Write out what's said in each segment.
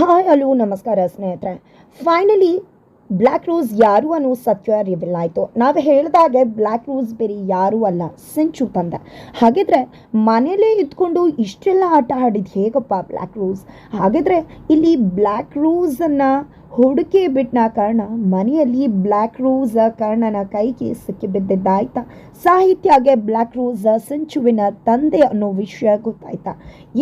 Hi hello ನಮಸ್ಕಾರ, ಸ್ನೇಹಿತರೆ. Finally black rose ಯಾರು ಅನ್ನೋ ಸತ್ಯ ರಿವೀಲ್ ಆಯಿತು. ನಾವು ಹೇಳಿದಾಗೆ ಬ್ಲ್ಯಾಕ್ ರೋಸ್ ಬೇರೆ ಯಾರೂ ಅಲ್ಲ ಸಿಂಚು ತಂದೆ. ಹಾಗಿದ್ರೆ ಮನೇಲೇ ಇದ್ಕೊಂಡು ಇಷ್ಟೆಲ್ಲ ಆಟ ಆಡಿದ್ದು ಹೇಗಪ್ಪ ಬ್ಲ್ಯಾಕ್ ರೋಸ್ ಹಾಗಿದ್ರೆ ಇಲ್ಲಿ ಬ್ಲ್ಯಾಕ್ ರೋಸನ್ನು ಹುಡುಕಿ ಬಿಟ್ಟ ಕಾರಣ ಮನೆಯಲ್ಲಿ ಬ್ಲ್ಯಾಕ್ ರೋಸ್ ಕರ್ಣನ ಕೈಗೆ ಸಿಕ್ಕಿ ಬಿದ್ದಿದ್ದಾಯ್ತಾ. ಸಾಹಿತ್ಯಗೆ ಬ್ಲ್ಯಾಕ್ ರೋಸ್ ಸಂಚುವಿನ ತಂದೆ ಅನ್ನೋ ವಿಷಯ ಗೊತ್ತಾಯ್ತಾ.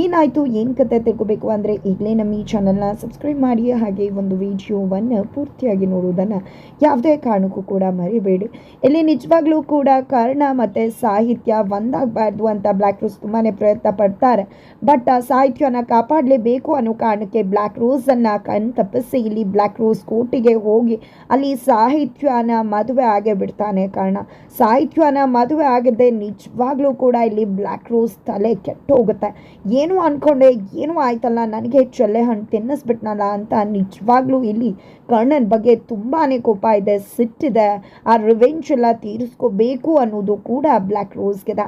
ಏನಾಯಿತು, ಏನು ಕತೆ ತಿಳ್ಕೋಬೇಕು ಅಂದರೆ ಈಗಲೇ ನಮ್ಮ ಈ ಚಾನಲ್ನ ಸಬ್ಸ್ಕ್ರೈಬ್ ಮಾಡಿ, ಹಾಗೆ ಒಂದು ವಿಡಿಯೋವನ್ನು ಪೂರ್ತಿಯಾಗಿ ನೋಡುವುದನ್ನು ಯಾವುದೇ ಕಾರಣಕ್ಕೂ ಕೂಡ ಮರಿಬೇಡಿ. ಇಲ್ಲಿ ನಿಜವಾಗ್ಲೂ ಕೂಡ ಕರ್ಣ ಮತ್ತು ಸಾಹಿತ್ಯ ಒಂದಾಗಬಾರ್ದು ಅಂತ ಬ್ಲ್ಯಾಕ್ ರೋಸ್ ತುಂಬಾ ಪ್ರಯತ್ನ ಪಡ್ತಾರೆ. ಬಟ್ ಸಾಹಿತ್ಯನ ಕಾಪಾಡಲೇಬೇಕು ಅನ್ನೋ ಕಾರಣಕ್ಕೆ ಬ್ಲ್ಯಾಕ್ ರೋಸನ್ನು ಕಣ್ ತಪ್ಪಿಸಿ ಇಲ್ಲಿ ಬ್ಲ್ಯಾಕ್ ರೋಸ್ ಕೋಟಿಗೆ ಹೋಗಿ ಅಲ್ಲಿ ಸಾಹಿತ್ಯನ ಮದುವೆ ಆಗೇ ಬಿಡ್ತಾನೆ ಕಾರಣ. ಸಾಹಿತ್ಯನ ಮದುವೆ ಆಗದೆ ನಿಜವಾಗ್ಲೂ ಕೂಡ ಇಲ್ಲಿ ಬ್ಲ್ಯಾಕ್ ರೋಸ್ ತಲೆ ಕೆಟ್ಟು ಹೋಗುತ್ತೆ. ಏನು ಅಂದ್ಕೊಂಡೆ ಏನು ಆಯ್ತಲ್ಲ, ನನಗೆ ಚೊಲ್ಲೆ ಹಣ್ಣು ತಿನ್ನಿಸ್ಬಿಟ್ನಲ್ಲ ಅಂತ ನಿಜವಾಗ್ಲೂ ಇಲ್ಲಿ ಕರ್ಣನ ಬಗ್ಗೆ ತುಂಬಾ ಕೋಪ ಇದೆ, ಸಿಟ್ಟಿದೆ. ಆ ರಿವೆಂಜ್ ಎಲ್ಲ ತೀರಿಸ್ಕೋಬೇಕು ಅನ್ನೋದು ಕೂಡ ಬ್ಲ್ಯಾಕ್ ರೋಸ್ಗಿದೆ.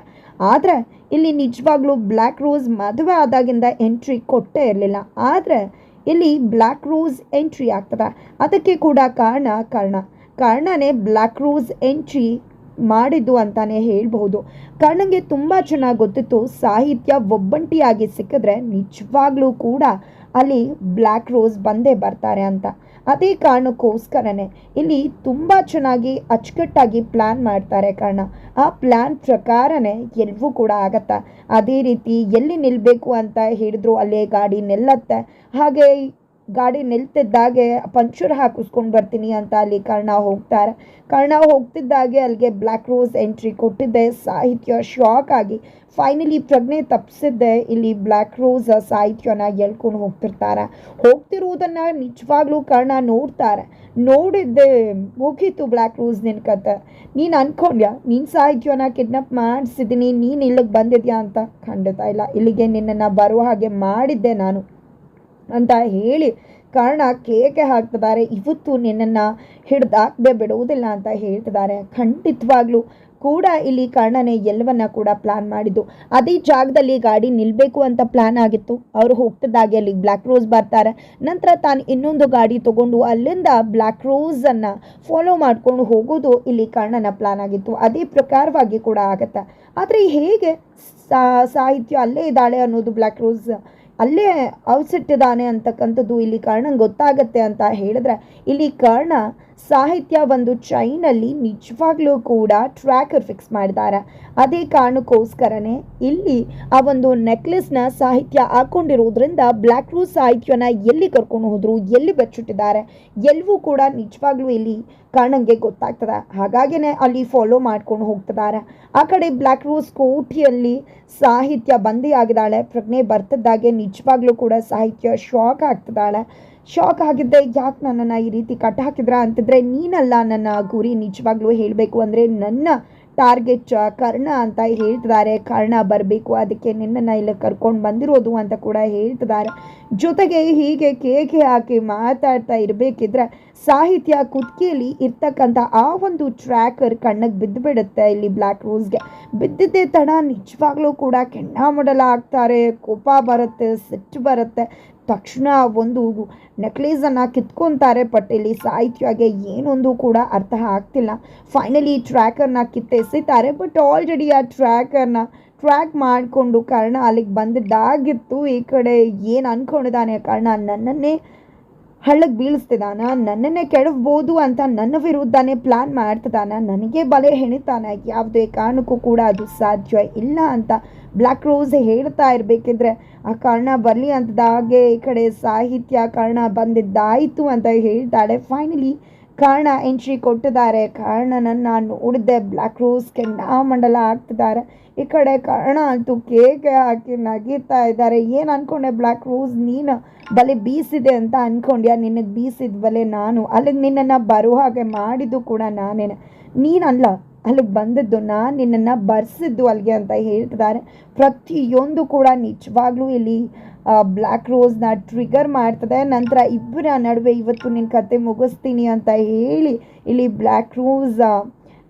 ಆದರೆ ಇಲ್ಲಿ ನಿಜವಾಗ್ಲೂ ಬ್ಲ್ಯಾಕ್ ರೋಸ್ ಮದುವೆ ಆದಾಗಿಂದ ಎಂಟ್ರಿ ಕೊಟ್ಟೇ ಇರಲಿಲ್ಲ. ಆದರೆ ಇಲ್ಲಿ ಬ್ಲ್ಯಾಕ್ ರೋಸ್ ಎಂಟ್ರಿ ಆಗ್ತದೆ. ಅದಕ್ಕೆ ಕೂಡ ಕಾರಣ, ಕರ್ಣ. ಕರ್ಣನೇ ಬ್ಲ್ಯಾಕ್ ರೋಸ್ ಎಂಟ್ರಿ ಮಾಡಿದ್ದು ಅಂತಾನೆ ಹೇಳ್ಬಹುದು. ಕರ್ಣಂಗೆ ತುಂಬ ಚೆನ್ನಾಗಿ ಗೊತ್ತಿತ್ತು. ಸಾಹಿತ್ಯ ಒಬ್ಬಂಟಿಯಾಗಿ ಸಿಕ್ಕಿದ್ರೆ ನಿಜವಾಗ್ಲೂ ಕೂಡ ಅಲ್ಲಿ ಬ್ಲ್ಯಾಕ್ ರೋಸ್ ಬಂದೇ ಬರ್ತಾರೆ ಅಂತ. ಅದೇ ಕಾರಣಕ್ಕೋಸ್ಕರನೇ ಇಲ್ಲಿ ತುಂಬ ಚೆನ್ನಾಗಿ ಅಚ್ಚುಕಟ್ಟಾಗಿ ಪ್ಲ್ಯಾನ್ ಮಾಡ್ತಾರೆ ಕಾರಣ. ಆ ಪ್ಲ್ಯಾನ್ ಪ್ರಕಾರನೇ ಎಲ್ಲವೂ ಕೂಡ ಆಗತ್ತೆ. ಅದೇ ರೀತಿ ಎಲ್ಲಿ ನಿಲ್ಲಬೇಕು ಅಂತ ಹೇಳಿದ್ರು ಅಲ್ಲೇ ಗಾಡಿ ನಿಲ್ಲತ್ತೆ. ಹಾಗೆ ಗಾಡಿ ನಿಲ್ತಿದ್ದಾಗೆ ಪಂಚರ್ ಹಾಕಿಸ್ಕೊಂಡು ಬರ್ತೀನಿ ಅಂತ ಅಲ್ಲಿ ಕರ್ಣ ಹೋಗ್ತಾರೆ. ಕರ್ಣ ಹೋಗ್ತಿದ್ದಾಗೆ ಅಲ್ಲಿಗೆ ಬ್ಲ್ಯಾಕ್ ರೋಸ್ ಎಂಟ್ರಿ ಕೊಟ್ಟಿದ್ದೆ ಸಾಹಿತ್ಯ ಶಾಕ್ ಆಗಿ ಫೈನಲಿ ಪ್ರಜ್ಞೆ ತಪ್ಪಿಸಿದ್ದೆ ಇಲ್ಲಿ ಬ್ಲ್ಯಾಕ್ ರೋಸ್ ಸಾಹಿತ್ಯನ ಎಳ್ಕೊಂಡು ಹೋಗ್ತಿರ್ತಾರೆ. ಹೋಗ್ತಿರುವುದನ್ನು ನಿಜವಾಗ್ಲೂ ಕರ್ಣ ನೋಡ್ತಾರೆ. ನೋಡಿದ್ದೆ ಮುಗೀತು ಬ್ಲ್ಯಾಕ್ ರೋಸ್ ನಿನ್ನ ಕತೆ ನೀನು ಅನ್ಕೊಂಡ್ಯ? ನೀನು ಸಾಹಿತ್ಯನ ಕಿಡ್ನಾಪ್ ಮಾಡಿಸಿದ್ದೀನಿ ನೀನು ಇಲ್ಲಿಗೆ ಬಂದಿದ್ಯಾ ಅಂತ ಖಂಡಿತ ಇಲ್ಲ. ಇಲ್ಲಿಗೆ ನಿನ್ನನ್ನು ಬರುವ ಹಾಗೆ ಮಾಡಿದ್ದೆ ನಾನು. ಅಂತ ಹೇಳಿ ಕಾರಣ ಕೇಕೆ ಹಾಕ್ತಿದ್ದಾರೆ. ಇವತ್ತು ನಿನ್ನನ್ನು ಹಿಡ್ದಾಕದೆ ಬಿಡುವುದಿಲ್ಲ ಅಂತ ಹೇಳ್ತಿದ್ದಾರೆ. ಖಂಡಿತವಾಗ್ಲೂ ಕೂಡ ಇಲ್ಲಿ ಕಾರಣನೇ ಎಲ್ಲವನ್ನ ಕೂಡ ಪ್ಲಾನ್ ಮಾಡಿದ್ದು. ಅದೇ ಜಾಗದಲ್ಲಿ ಗಾಡಿ ನಿಲ್ಲಬೇಕು ಅಂತ ಪ್ಲಾನ್ ಆಗಿತ್ತು. ಅವರು ಹೋಗ್ತಿದ್ದಾಗೆ ಅಲ್ಲಿ ಬ್ಲ್ಯಾಕ್ ರೋಸ್ ಬರ್ತಾರೆ. ನಂತರ ತಾನು ಇನ್ನೊಂದು ಗಾಡಿ ತಗೊಂಡು ಅಲ್ಲಿಂದ ಬ್ಲ್ಯಾಕ್ ರೋಸನ್ನು ಫಾಲೋ ಮಾಡ್ಕೊಂಡು ಹೋಗೋದು ಇಲ್ಲಿ ಕಾರಣನ ಪ್ಲಾನ್ ಆಗಿತ್ತು. ಅದೇ ಪ್ರಕಾರವಾಗಿ ಕೂಡ ಆಗುತ್ತೆ. ಆದರೆ ಹೇಗೆ ಸಾಹಿತ್ಯ ಅಲ್ಲೇ ಇದ್ದಾಳೆ ಅನ್ನೋದು ಬ್ಲ್ಯಾಕ್ ರೋಸ್ ಅಲ್ಲೇ ಅವಸಿಟ್ಟಿದ್ದಾನೆ ಅಂತಕ್ಕಂಥದ್ದು ಇಲ್ಲಿ ಕರ್ಣಂಗೆ ಗೊತ್ತಾಗತ್ತೆ ಅಂತ ಹೇಳಿದ್ರೆ ಇಲ್ಲಿ ಕರ್ಣ ಸಾಹಿತ್ಯ ಒಂದು ಚೈನಲ್ಲಿ ನಿಜವಾಗ್ಲೂ ಕೂಡ ಟ್ರ್ಯಾಕರ್ ಫಿಕ್ಸ್ ಮಾಡಿದ್ದಾರೆ ಅದೇ ಕಾರಣಕ್ಕೋಸ್ಕರನೇ ಇಲ್ಲಿ ಆ ಒಂದು ನೆಕ್ಲೆಸ್ನ ಸಾಹಿತ್ಯ ಹಾಕೊಂಡಿರೋದ್ರಿಂದ ಬ್ಲ್ಯಾಕ್ ರೂ ಸಾಹಿತ್ಯನ ಎಲ್ಲಿ ಕರ್ಕೊಂಡು ಹೋದ್ರು, ಎಲ್ಲಿ ಬಚ್ಚಿಟ್ಟಿದ್ದಾರೆ ಎಲ್ಲವೂ ಕೂಡ ನಿಜವಾಗ್ಲೂ ಇಲ್ಲಿ ಕಾಣಂಗೆ ಗೊತ್ತಾಗ್ತದೆ. ಹಾಗಾಗಿನೇ ಅಲ್ಲಿ ಫಾಲೋ ಮಾಡ್ಕೊಂಡು ಹೋಗ್ತಿದ್ದಾರೆ ಆ ಕಡೆ ಬ್ಲ್ಯಾಕ್ ರೂ ಸ್ಕೂಟಿಯಲ್ಲಿ ಸಾಹಿತ್ಯ ಬಂದಿ ಆಗಿದ್ದಾಳೆ ಪ್ರಜ್ಞೆ ಬರ್ತಿದ್ದಾಗೆ ನಿಜವಾಗ್ಲೂ ಕೂಡ ಸಾಹಿತ್ಯ ಶಾಕ್ ಆಗ್ತಿದ್ದಾಳೆ ಶಾಕ್ ಆಗಿದ್ದೆ. ಯಾಕೆ ನನ್ನನ್ನು ಈ ರೀತಿ ಕಟ್ ಹಾಕಿದ್ರ ಅಂತಿದ್ರೆ ನೀನಲ್ಲ ನನ್ನ ಗುರಿ ನಿಜವಾಗ್ಲೂ ಹೇಳಬೇಕು ಅಂದರೆ ನನ್ನ ಟಾರ್ಗೆಟ್ ಕರ್ಣ ಅಂತ ಹೇಳ್ತಿದ್ದಾರೆ. ಕರ್ಣ ಬರಬೇಕು, ಅದಕ್ಕೆ ನಿನ್ನನ್ನು ಇಲ್ಲಿ ಕರ್ಕೊಂಡು ಬಂದಿರೋದು ಅಂತ ಕೂಡ ಹೇಳ್ತಿದ್ದಾರೆ. ಜೊತೆಗೆ ಹೀಗೆ ಕೇಕೆ ಹಾಕಿ ಮಾತಾಡ್ತಾ ಇರಬೇಕಿದ್ರೆ ಸಾಹಿತ್ಯ ಕುತ್ತಿಗೆಯಲ್ಲಿ ಇರ್ತಕ್ಕಂಥ ಆ ಒಂದು ಟ್ರ್ಯಾಕರ್ ಕಣ್ಣಿಗೆ ಬಿದ್ದು ಬಿಡುತ್ತೆ ಇಲ್ಲಿ ಬ್ಲ್ಯಾಕ್ ರೋಸ್ಗೆ ಬಿದ್ದಿದ್ದೇ ತಡ ನಿಜವಾಗ್ಲೂ ಕೂಡ ಕೆಣ್ಣ ಕೆಂಡಾಮಡಲ ಆಗ್ತಾರೆ, ಕೋಪ ಬರುತ್ತೆ, ಸಿಟ್ಟು ಬರುತ್ತೆ. ತಕ್ಷಣ ಒಂದು ನೆಕ್ಲೇಸನ್ನು ಕಿತ್ಕೊತಾರೆ ಬಟ್ ಇಲ್ಲಿ ಸಾಹಿತ್ಯಗೆ ಏನೊಂದು ಕೂಡ ಅರ್ಥ ಆಗ್ತಿಲ್ಲ. ಫೈನಲಿ ಟ್ರ್ಯಾಕರ್ನ ಕಿತ್ತೆಸಿತಾರೆ ಬಟ್ ಆಲ್ರೆಡಿ ಆ ಟ್ರ್ಯಾಕರ್ನ ಟ್ರ್ಯಾಕ್ ಮಾಡಿಕೊಂಡು ಕಾರಣ ಅಲ್ಲಿಗೆ ಬಂದಿದ್ದಾಗಿತ್ತು ಈ ಕಡೆ ಏನು ಅಂದ್ಕೊಂಡಿದ್ದಾನೆ ಕಾರಣ? ನನ್ನನ್ನೇ ಹಳ್ಳಕ್ಕೆ ಬೀಳಿಸ್ತಿದ್ದಾನ? ನನ್ನನ್ನೇ ಕೆಡವ್ಬೋದು ಅಂತ ನನ್ನ ವಿರುದ್ಧನೇ ಪ್ಲ್ಯಾನ್ ಮಾಡ್ತಿದ್ದಾನ? ನನಗೆ ಬಲೆ ಹೆಣಿತಾನೆ ಯಾವುದೇ ಕಾರಣಕ್ಕೂ ಕೂಡ ಅದು ಸಾಧ್ಯ ಇಲ್ಲ ಅಂತ ಬ್ಲ್ಯಾಕ್ ರೋಸ್ ಹೇಳ್ತಾ ಇರಬೇಕಿದ್ರೆ, ಆ ಕಾರಣ ಬರಲಿ ಅಂತದಾಗೆ ಈ ಕಡೆ ಸಾಹಿತ್ಯ ಕಾರಣ ಬಂದಿದ್ದಾಯಿತು ಅಂತ ಹೇಳ್ತಾಳೆ. ಫೈನಲಿ ಕಾರಣ ಎಂಟ್ರಿ ಕೊಟ್ಟಿದ್ದಾರೆ. ಕಾರಣನನ್ನು ನೋಡಿದ್ದೆ. ಬ್ಲ್ಯಾಕ್ ರೋಸ್ ಕೆಂಡಾಮಂಡಲ ಆಗ್ತಿದ್ದಾರೆ ಈ ಕಡೆ ಕಾರಣ ಅಂತೂ ಕೇಕೆ ಹಾಕಿ ನಗೀತಾ ಇದ್ದಾರೆ. ಏನು ಅಂದ್ಕೊಂಡೆ ಬ್ಲ್ಯಾಕ್ ರೋಸ್ ನೀನು ಬಲೆ ಬೀಸಿದೆ ಅಂತ ಅಂದ್ಕೊಂಡ್ಯಾ ನಿನಗೆ ಬೀಸಿದ ಬಲೆ ನಾನು. ಅಲ್ಲಿಗೆ ನಿನ್ನನ್ನು ಬರೋ ಹಾಗೆ ಮಾಡಿದ್ದು ಕೂಡ ನಾನೇನೆ. ನೀನಲ್ಲ ಅಲ್ಲಿಗೆ ಬಂದದ್ದು ನಾನು, ನಿನ್ನನ್ನು ಬರ್ಸಿದ್ದು ಅಲ್ಲಿಗೆ ಅಂತ ಹೇಳ್ತಿದ್ದಾರೆ. ಪ್ರತಿಯೊಂದು ಕೂಡ ನಿಜವಾಗ್ಲೂ ಇಲ್ಲಿ ಬ್ಲ್ಯಾಕ್ ರೋಸ್ನ ಟ್ರಿಗರ್ ಮಾಡ್ತದೆ. ನಂತರ ಇಬ್ಬರ ನಡುವೆ ಇವತ್ತು ನಿನ್ನ ಕತೆ ಮುಗಿಸ್ತೀನಿ ಅಂತ ಹೇಳಿ ಇಲ್ಲಿ ಬ್ಲ್ಯಾಕ್ ರೋಸ್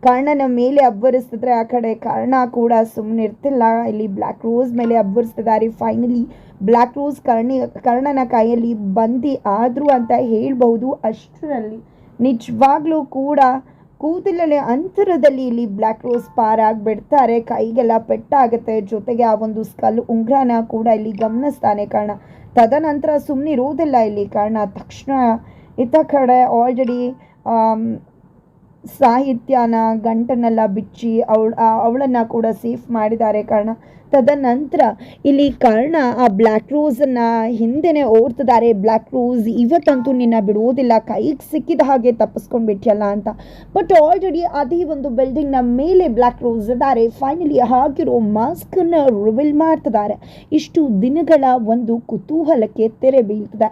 ಕರ್ಣನ ಮೇಲೆ ಅಬ್ಬರಿಸ್ತಿದ್ರೆ ಆ ಕಡೆ ಕರ್ಣ ಕೂಡ ಸುಮ್ಮನೆ ಇರ್ತಿಲ್ಲ. ಇಲ್ಲಿ ಬ್ಲ್ಯಾಕ್ ರೋಸ್ ಮೇಲೆ ಅಬ್ಬರಿಸ್ತಿದ್ದಾರೆ. ಫೈನಲಿ ಬ್ಲ್ಯಾಕ್ ರೋಸ್ ಕರ್ಣಿ, ಕರ್ಣನ ಕೈಯಲ್ಲಿ ಬಂದಿ ಆದ್ರು ಅಂತ ಹೇಳ್ಬಹುದು. ಅಷ್ಟರಲ್ಲಿ ನಿಜವಾಗ್ಲೂ ಕೂಡ ಕೂದಲಲ್ಲಿ ಅಂತರದಲ್ಲಿ ಇಲ್ಲಿ ಬ್ಲ್ಯಾಕ್ ರೋಸ್ ಪಾರಾಗಿ ಬಿಡ್ತಾರೆ ಕೈಗೆಲ್ಲ ಪೆಟ್ಟಾಗುತ್ತೆ. ಜೊತೆಗೆ ಆ ಒಂದು ಸ್ಕಲ್ ಉಂಗ್ರನ ಕೂಡ ಇಲ್ಲಿ ಗಮನಿಸ್ತಾನೆ ಕಾರಣ. ತದನಂತರ ಸುಮ್ಮನೆ ಇರೋದಿಲ್ಲ ಇಲ್ಲಿ ಕಾರಣ. ತಕ್ಷಣ ಇತ್ತ ಕಡೆ ಆಲ್ರೆಡಿ ಸಾಹಿತ್ಯನ ಗಂಟನೆಲ್ಲ ಬಿಚ್ಚಿ ಅವಳ ಅವಳನ್ನು ಕೂಡ ಸೇಫ್ ಮಾಡಿದ್ದಾರೆ. ಕಾರಣ ತದನಂತರ ಇಲ್ಲಿ ಕರ್ಣ ಆ ಬ್ಲ್ಯಾಕ್ ರೋಸನ್ನು ಹಿಂದೆನೇ ಓಡ್ತಿದ್ದಾರೆ ಬ್ಲ್ಯಾಕ್ ರೋಸ್ ಇವತ್ತಂತೂ ನಿನ್ನ ಬಿಡುವುದಿಲ್ಲ. ಕೈಗೆ ಸಿಕ್ಕಿದ ಹಾಗೆ ತಪ್ಪಿಸ್ಕೊಂಡು ಬಿಟ್ಟಿಯಲ್ಲ ಅಂತ. ಬಟ್ ಆಲ್ರೆಡಿ ಅದೇ ಒಂದು ಬಿಲ್ಡಿಂಗ್ನ ಮೇಲೆ ಬ್ಲ್ಯಾಕ್ ರೋಸ್ ಇದ್ದಾರೆ. ಫೈನಲಿ ಹಾಕಿರೋ ಮಾಸ್ಕನ್ನು ರಿವೀಲ್ ಮಾಡ್ತಿದ್ದಾರೆ. ಇಷ್ಟು ದಿನಗಳ ಒಂದು ಕುತೂಹಲಕ್ಕೆ ತೆರೆ ಬೀಳ್ತದೆ.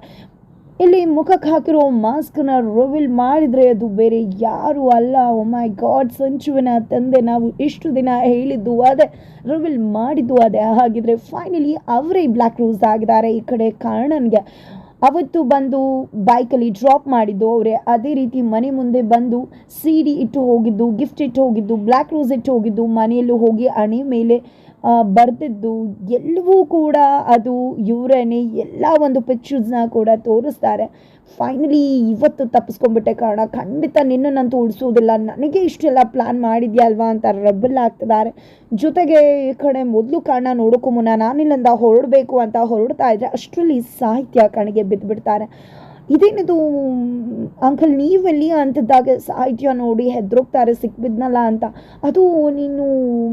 ಇಲ್ಲಿ ಮುಖಕ್ಕೆ ಹಾಕಿರೋ ಮಾಸ್ಕ್ನ ರಿವೀಲ್ ಮಾಡಿದರೆ ಅದು ಬೇರೆ ಯಾರು ಅಲ್ಲ. ಓ ಮೈ ಗಾಡ್ ಸಂಚುವಿನ ತಂದೆ ನಾವು ಇಷ್ಟು ದಿನ ಹೇಳಿದ್ದು ಅದೇ, ರಿವೀಲ್ ಮಾಡಿದ್ದು ಅದೇ. ಹಾಗಿದ್ರೆ ಫೈನಲಿ ಅವರೇ ಬ್ಲ್ಯಾಕ್ ರೋಸ್ ಆಗಿದ್ದಾರೆ ಈ ಕಡೆ ಕಾರಣನ್ಗೆ. ಅವತ್ತು ಬಂದು ಬೈಕಲ್ಲಿ ಡ್ರಾಪ್ ಮಾಡಿದ್ದು ಅವರೇ. ಅದೇ ರೀತಿ ಮನೆ ಮುಂದೆ ಬಂದು ಸಿ ಡಿ ಇಟ್ಟು ಹೋಗಿದ್ದು ಗಿಫ್ಟ್ ಇಟ್ಟು ಹೋಗಿದ್ದು ಬ್ಲ್ಯಾಕ್ ರೋಸ್ ಇಟ್ಟು ಹೋಗಿದ್ದು, ಮನೆಯಲ್ಲೂ ಹೋಗಿ ಹಣೆ ಮೇಲೆ ಬರ್ದಿದ್ದು, ಎಲ್ಲವೂ ಕೂಡ ಅದು ಇವರೇನೆ ಎಲ್ಲ ಒಂದು ಪಿಕ್ಚರ್ಸ್ನ ಕೂಡ ತೋರಿಸ್ತಾರೆ. ಫೈನಲಿ ಇವತ್ತು ತಪ್ಪಿಸ್ಕೊಂಡ್ಬಿಟ್ಟೆ ಕಾರಣ. ಖಂಡಿತ ನಿನ್ನನ್ನಂತೂ ಉಳಿಸೋದಿಲ್ಲ. ನನಗೆ ಇಷ್ಟೆಲ್ಲ ಪ್ಲ್ಯಾನ್ ಮಾಡಿದ್ಯಾ ಅಲ್ವಾ ಅಂತ ರಬ್ಬಲ್ ಆಗ್ತಿದ್ದಾರೆ. ಜೊತೆಗೆ ಈ ಕಡೆ ಮೊದಲು ಕಾರಣ ನೋಡೋಕ್ಕೂ ಮುನ್ನ ನಾನಿಲ್ಲಿಂದ ಹೊರಡಬೇಕು ಅಂತ ಹೊರಡ್ತಾ ಇದ್ದರೆ ಅಷ್ಟರಲ್ಲಿ ಸಾಹಿತ್ಯ ಕಣಿಗೆ ಬಿದ್ದುಬಿಡ್ತಾರೆ ಇದೇನಿದು, ಅಂಕಲ್ ನೀವೆಲ್ಲಿ ಅಂತದ್ದಾಗ ಸಾಹಿತ್ಯ ನೋಡಿ ಹೆದ್ರೋಗ್ತಾರೆ, ಸಿಕ್ಬಿದ್ನಲ್ಲ ಅಂತ. ಅದು ನೀನು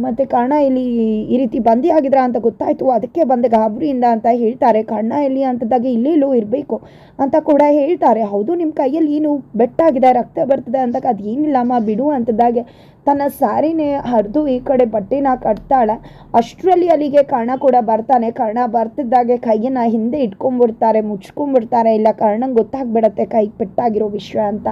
ಮತ್ತೆ ಕಣ್ಣ ಇಲ್ಲಿ ಈ ರೀತಿ ಬಂದಿ ಆಗಿದ್ರ ಅಂತ ಗೊತ್ತಾಯಿತು. ಅದಕ್ಕೆ ಬಂದೆ ಗಾಬರಿಯಿಂದ ಅಂತ ಹೇಳ್ತಾರೆ. ಕರ್ಣ ಇಲ್ಲಿ ಅಂಥದ್ದಾಗೆ ಇಲ್ಲೇ ಇಲ್ಲೋ ಇರಬೇಕು ಅಂತ ಕೂಡ ಹೇಳ್ತಾರೆ. ಹೌದು ನಿಮ್ಮ ಕೈಯಲ್ಲಿ ಏನು ಬೆಟ್ಟಾಗಿದೆ, ರಕ್ತ ಬರ್ತದೆ ಅಂತ ಅದು ಏನಿಲ್ಲಮ್ಮ ಬಿಡು ಅಂಥದ್ದಾಗೆ ತನ್ನ ಸ್ಯಾರಿನೇ ಹರಿದು ಈ ಕಡೆ ಬಟ್ಟೆನ ಕಟ್ತಾಳೆ. ಅಷ್ಟರಲ್ಲಿ ಅಲ್ಲಿಗೆ ಕರ್ಣ ಕೂಡ ಬರ್ತಾನೆ. ಕರ್ಣ ಬರ್ತಿದ್ದಾಗೆ ಕೈಯನ್ನು ಹಿಂದೆ ಇಟ್ಕೊಂಡ್ಬಿಡ್ತಾರೆ, ಮುಚ್ಕೊಂಡ್ಬಿಡ್ತಾರೆ. ಇಲ್ಲ, ಕರ್ಣಂಗೆ ಗೊತ್ತಾಗ್ಬಿಡತ್ತೆ ಕೈ ಪೆಟ್ಟಾಗಿರೋ ವಿಷಯ ಅಂತ.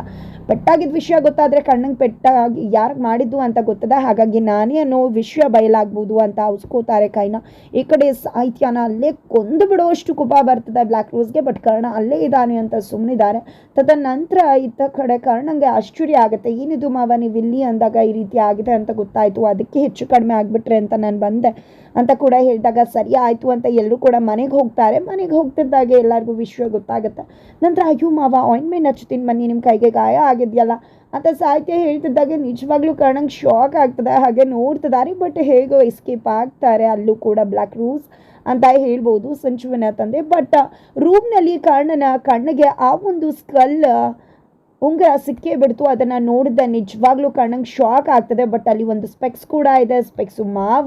ಪೆಟ್ಟಾಗಿದ್ದ ವಿಷಯ ಗೊತ್ತಾದರೆ ಕಣ್ಣಂಗೆ ಪೆಟ್ಟಾಗಿ ಯಾರಿಗೆ ಮಾಡಿದ್ದು ಅಂತ ಗೊತ್ತದೆ? ಹಾಗಾಗಿ ನಾನೇ ಅನ್ನೋ ವಿಷಯ ಬಯಲಾಗ್ಬೋದು ಅಂತ ಉಸ್ಕೋತಾರೆ ಕೈನ. ಈ ಕಡೆ ಸಾಹಿತ್ಯನ ಅಲ್ಲೇ ಕೊಂದು ಬಿಡುವಷ್ಟು ಕೋಪ ಬರ್ತದೆ ಬ್ಲ್ಯಾಕ್ ರೋಸ್ಗೆ ಬಟ್ ಕರ್ಣ ಅಲ್ಲೇ ಇದ್ದಾನೆ ಅಂತ ಸುಮ್ಮನಿದ್ದಾರೆ ತದನಂತರ ಇದ್ದ ಕಡೆ ಕರ್ಣಂಗೆ ಆಶ್ಚರ್ಯ ಆಗುತ್ತೆ. ಏನಿದು ಮಾವ ನೀವಿಲ್ಲಿ ಅಂದಾಗ ಈ ರೀತಿ ಆಗಿದೆ ಅಂತ ಗೊತ್ತಾಯಿತು. ಅದಕ್ಕೆ ಹೆಚ್ಚು ಕಡಿಮೆ ಆಗಿಬಿಟ್ರೆ ಅಂತ ನಾನು ಬಂದೆ. ಅಂತ ಕೂಡ ಹೇಳಿದಾಗ, ಸರಿ ಆಯಿತು ಅಂತ ಎಲ್ಲರೂ ಕೂಡ ಮನೆಗೆ ಹೋಗ್ತಾರೆ. ಮನೆಗೆ ಹೋಗ್ತಿದ್ದಾಗೆ ಎಲ್ಲರಿಗೂ ವಿಷಯ ಗೊತ್ತಾಗುತ್ತೆ. ನಂತರ ಅಯ್ಯೋ ಮಾವ ಆಯಿಂಟ್ಮೆಂಟ್ ಹಚ್ತೀನಿ ಬನ್ನಿ ನಿಮ್ಮ ಕೈಗೆ ಗಾಯ ಆಗಿದೆಯಲ್ಲ? ಅಂತ ಸಾಹಿತ್ಯ ಹೇಳ್ತಿದ್ದಾಗೆ ನಿಜವಾಗ್ಲೂ ಕರ್ಣಂಗೆ ಶಾಕ್ ಆಗ್ತದೆ, ಹಾಗೆ ನೋಡ್ತಿದ್ದಾರೆ ಬಟ್ ಹೇಗೋ ಎಸ್ಕೇಪ್ ಆಗ್ತಾರೆ, ಅಲ್ಲೂ ಕೂಡ ಬ್ಲ್ಯಾಕ್ ರೂಸ್ ಅಂತ ಹೇಳ್ಬೋದು ಸಂಚುವನ ತಂದೆ. ಬಟ್ ರೂಮ್ನಲ್ಲಿ ಕಾರಣನ ಕಣ್ಣಿಗೆ ಆ ಒಂದು ಸ್ಕಲ್ ಉಂಗುರ ಸಿಕ್ಕೇ ಬಿಡ್ತು. ಅದನ್ನು ನೋಡಿದ ನಿಜವಾಗ್ಲೂ ಕಣ್ಣಂಗೆ ಶಾಕ್ ಆಗ್ತದೆ. ಬಟ್ ಅಲ್ಲಿ ಒಂದು ಸ್ಪೆಕ್ಸ್ ಕೂಡ ಇದೆ. ಸ್ಪೆಕ್ಸು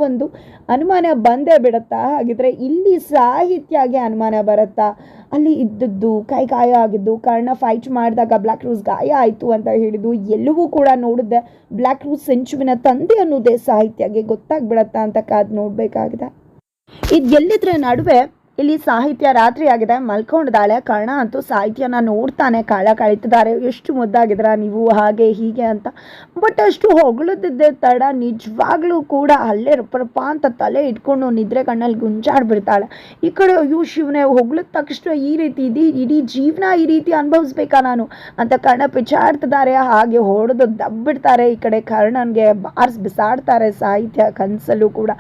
ಒಂದು ಅನುಮಾನ ಬಂದೇ ಬಿಡುತ್ತಾ? ಹಾಗಿದ್ರೆ ಇಲ್ಲಿ ಸಾಹಿತ್ಯಗೆ ಅನುಮಾನ ಬರುತ್ತಾ? ಅಲ್ಲಿ ಇದ್ದದ್ದು ಕೈ ಗಾಯ ಆಗಿದ್ದು, ಕರ್ಣ ಫೈಟ್ ಮಾಡಿದಾಗ ಬ್ಲ್ಯಾಕ್ ರೂಸ್ ಗಾಯ ಆಯಿತು ಅಂತ ಹೇಳಿದ್ದು, ಎಲ್ಲವೂ ಕೂಡ ನೋಡಿದ್ದೆ. ಬ್ಲ್ಯಾಕ್ ರೂಸ್ ಸೆಂಚುವಿನ ತಂದೆ ಅನ್ನೋದೇ ಸಾಹಿತ್ಯಗೆ ಗೊತ್ತಾಗ್ಬಿಡತ್ತಾ ಅಂತ ಕಾದು ನೋಡಬೇಕಾಗಿದೆ. ಇದು ಎಲ್ಲಿದ್ರ ನಡುವೆ ಇಲ್ಲಿ ಸಾಹಿತ್ಯ ರಾತ್ರಿ ಆಗಿದೆ. ಮಲ್ಕೊಂಡಿದ್ದಾಳೆ ಕರ್ಣ ಅಂತೂ ಸಾಹಿತ್ಯನ ನೋಡ್ತಾನೆ. ಕಾಳ ಕಳೀತಿದ್ದಾರೆ. ಎಷ್ಟು ಮುದ್ದಾಗಿದ್ರ ನೀವು? ಹಾಗೆ, ಹೀಗೆ ಅಂತ. ಬಟ್ ಅಷ್ಟು ಹೊಗಳದಿದ್ದೆ ತಡ. ನಿಜವಾಗ್ಲೂ ಕೂಡ ಅಲ್ಲೇ ರಪ್ಪರಪ್ಪ ಅಂತ ತಲೆ ಇಟ್ಕೊಂಡು ನಿದ್ರೆ ಕಣ್ಣಲ್ಲಿ ಗುಂಜಾಡ್ಬಿಡ್ತಾಳೆ. ಈ ಕಡೆ ಅಯ್ಯೋ ಶಿವನೇ, ಹೊಗಳಿದ ತಕ್ಷಣ ಈ ರೀತಿ ಇದೀ, ಇಡೀ ಜೀವನ ಈ ರೀತಿ ಅನುಭವಿಸ್ಬೇಕಾ ನಾನು? ಅಂತ ಕರ್ಣ ಪಿಚಾಡ್ತಿದ್ದಾರೆ ಹಾಗೆ ಹೊಡೆದು ದಬ್ಬಿಡ್ತಾರೆ. ಈ ಕಡೆ ಕರ್ಣನ್ಗೆ ಬಾರ್ಸ್ ಬಿಸಾಡ್ತಾರೆ ಸಾಹಿತ್ಯ ಕನಸಲ್ಲೂ ಕೂಡ.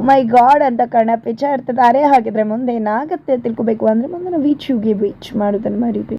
ಒಮ್ಮೈ ಗಾಡ್ ಅಂತ ಕರ್ಣ ಪಿಚಾಡ್ತಿದ್ದಾರೆ ಹಾಗಿದ್ರೆ ಮುಂದೆ ಏನಾಗುತ್ತೆ ತಿಳ್ಕೊಬೇಕು ಅಂದರೆ ಮುಂದಿನ ವೀಚ್ ಯುಗೆ ವೀಚ್ ಮಾಡೋದನ್ನು ಮರಿಬೇಕು.